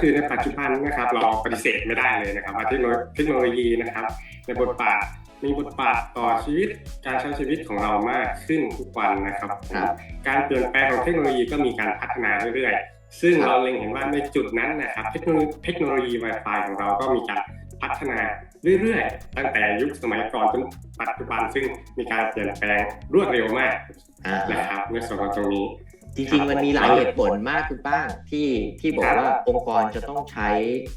คือในปัจจุบันนะครับเราปฏิเสธไม่ได้เลยนะครับว่าเทคโนโลเทคโนโลยีนะครับในบทบาทมีบทบาทต่อชีวิตการใช้ชีวิตของเรามากขึ้นทุกวันนะครับครับ การเปลี่ยนแปลงของเทคโนโลยีก็มีการพัฒนาเรื่อยๆ ซึ่งเราเล็งเห็นว่าในจุดนั้นนะครับเทคโนโลยีเทคโนโลยี Wi-Fi ของเราก็มีการพัฒนาเรื่อยๆ ตั้งแต่ยุคสมัยก่อนจนปัจจุบันซึ่งมีการเปลี่ยนแปลงรวดเร็วมากอ่านะครับในส่วนของตรงนี้ จริงๆ มันมีหลายเหตุผลมากคุณป้างที่ที่บอกว่าองค์กรจะต้องใช้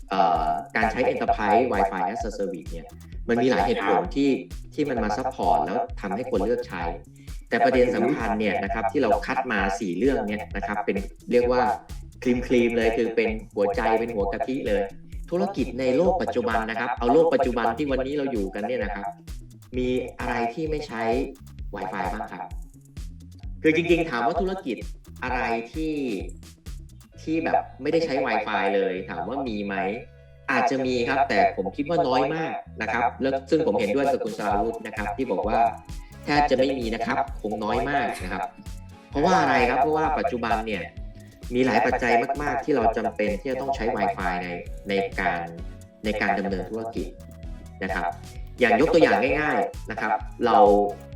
เอ่อการใช้ Enterprise Wi-Fi as a Service เนี่ยมันมีหลายเหตุผลที่ที่มันมาซัพพอร์ตแล้วทำให้คนเลือกใช้ แต่ประเด็นสำคัญเนี่ยนะครับที่เราคัดมา 4 เรื่องเนี่ยนะครับเป็นเรียกว่าครีมครีมเลยคือเป็นหัวใจเป็นหัวกะทิเลย ธุรกิจในโลกปัจจุบันนะครับ เอาโลกปัจจุบันที่วันนี้เราอยู่กันเนี่ยนะครับ มีอะไรที่ไม่ใช้ Wi-Fi บ้างครับคือจริงๆ ถามว่าธุรกิจ อะไรที่ที่แบบไม่ได้ใช้ Wi-Fi เลย ถามว่ามีไหม อาจจะมีครับ แต่ผมคิดว่าน้อยมากนะครับ แล้วซึ่งผมเห็นด้วยกับคุณสราวุธนะครับ ที่บอกว่าแทบจะไม่มีนะครับ คงน้อยมากนะครับ เพราะว่าอะไรครับ เพราะว่าปัจจุบันเนี่ยมีหลายปัจจัยมาก ๆ ที่เราจำเป็นที่จะต้องใช้ Wi-Fi ในในการในการดำเนินธุรกิจนะครับ อย่างยกตัวอย่างง่าย ๆนะครับ เรา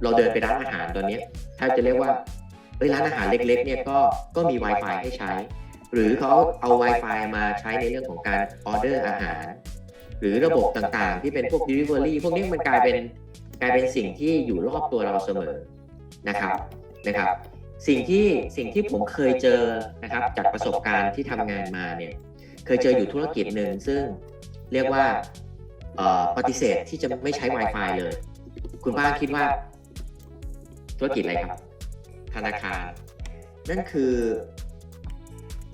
เราเดินไปร้านอาหารตอนนี้ถ้าจะเรียกว่า เอ้ยร้านอาหารเล็กๆเนี่ยก็ก็มี Wi-Fi ให้ใช้ หรือเขาเอา Wi-Fi มาใช้ในเรื่องของการออเดอร์อาหาร หรือระบบต่างๆ ที่เป็นพวก Delivery พวกนี้มันกลายเป็นกลายเป็นสิ่งที่อยู่รอบตัวเราเสมอนะครับนะครับ สิ่งที่สิ่งที่ผมเคยเจอนะครับจากประสบการณ์ที่ทำงานมาเนี่ยเคยเจออยู่ธุรกิจหนึ่งซึ่งเรียกว่าปฏิเสธที่จะไม่ใช้ Wi-Fi เลย คุณป้าคิดว่าธุรกิจอะไรครับ ธนาคาร นั่นคือ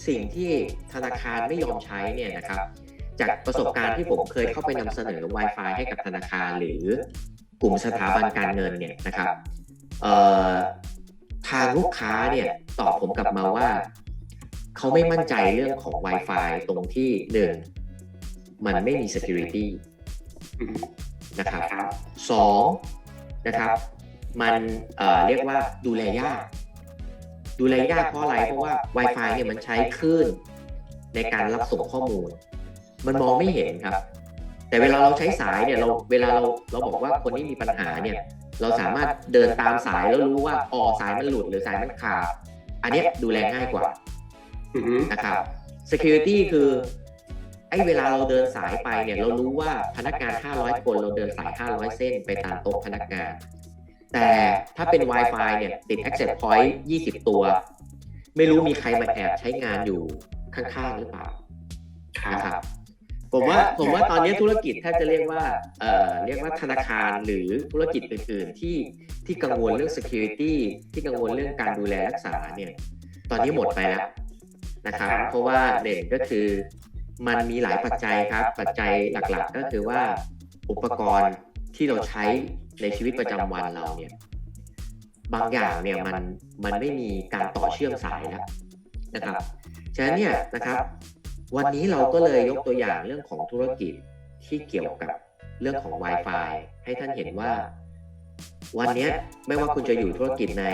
สิ่งที่ธนาคารไม่ยอมใช้เนี่ยนะครับ จากประสบการณ์ที่ผมเคยเข้าไปนำเสนอ Wi-Fi ให้กับธนาคารหรือกลุ่มสถาบันการเงินเนี่ยนะครับเอ่อทางลูกค้าเนี่ยตอบผมกลับมาว่า เขาไม่มั่นใจเรื่องของ Wi-Fi ตรงที่หนึ่งมันไม่มี security อืมนะครับครับสองนะครับ มันเอ่อเรียกว่าดูแลยาก ดูแลยากเพราะอะไรเพราะว่า Wi-Fi เนี่ยมันใช้คลื่นในการรับส่งข้อมูล มันมองไม่เห็นครับ แต่เวลาเราใช้สายเนี่ยเราเวลาเราเราบอกว่าคนที่มีปัญหาเนี่ย เราสามารถเดินตามสายแล้วรู้ว่าอ๋อสายมันหลุดหรือสายมันขาดอันเนี้ยดูแลง่ายกว่าอือฮึนะครับ security คือไอ้เวลาเราเดินสายไปเนี่ยเรารู้ว่าพนักงาน 500 คนเราเดินสาย 500 เส้นไปตามโต๊ะพนักงาน แต่ถ้าเป็น Wi-Fi เนี่ยติด access point 20 ตัว ไม่รู้มีใครมาแอบใช้งานอยู่ข้างๆหรือเปล่าครับนะครับผมว่าผมว่าตอนนี้ธุรกิจถ้าจะเรียกว่าเอ่อเรียกว่าธนาคารหรือธุรกิจอื่นๆที่ที่กังวลเรื่อง security ที่กังวลเรื่องการดูแลรักษาเนี่ย ตอนนี้หมดไปแล้วนะครับ เพราะว่าหนึ่งก็คือมันมีหลายปัจจัยครับ ปัจจัยหลักๆ ก็คือว่าอุปกรณ์ที่เราใช้ ในชีวิตประจำวันเราเนี่ย บางอย่างเนี่ยมันมันไม่มีการต่อเชื่อมสายแล้วนะครับฉะนั้นเนี่ยนะครับ วันนี้เราก็เลยยกตัวอย่างเรื่องของธุรกิจที่เกี่ยวกับเรื่องของ Wi-Fi ให้ท่านเห็นว่า วันนี้ไม่ว่าคุณจะอยู่ธุรกิจใน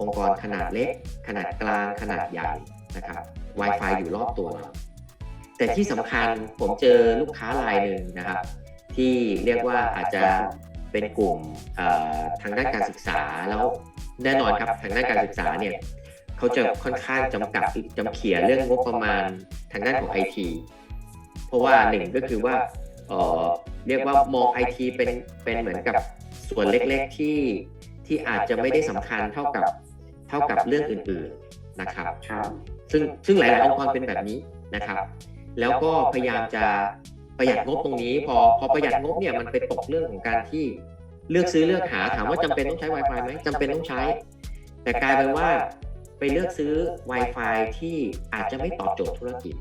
องค์กรขนาดเล็ก ขนาดกลางขนาดใหญ่นะครับ Wi-Fi อยู่รอบตัวเราแต่ที่สำคัญผมเจอลูกค้ารายหนึ่งนะครับ ที่เรียกว่าอาจจะ เป็นกลุ่มเอ่อทางด้านการศึกษาแล้วแน่นอนครับทางด้านการศึกษาเนี่ยเขาจะค่อนข้างจำกัดจำเขียนเรื่องงบประมาณทางด้านของไอทีเพราะว่าหนึ่งก็คือว่าเอ่อเรียกว่ามองไอทีเป็นเป็นเหมือนกับส่วนเล็กๆที่ที่อาจจะไม่ได้สำคัญเท่ากับเท่ากับเรื่องอื่นๆนะครับครับซึ่งซึ่งหลายๆองค์กรเป็นแบบนี้นะครับ แล้วก็พยายามจะ ประหยัดงบตรงนี้ พอพอประหยัดงบเนี่ยมันไปตกเรื่องของการที่เลือกซื้อเลือกหาถามว่าจำเป็นต้องใช้ Wi-Fi ไหมจำเป็นต้องใช้ แต่กลายเป็นว่าไปเลือกซื้อ Wi-Fi ที่อาจจะไม่ตอบโจทย์ธุรกิจ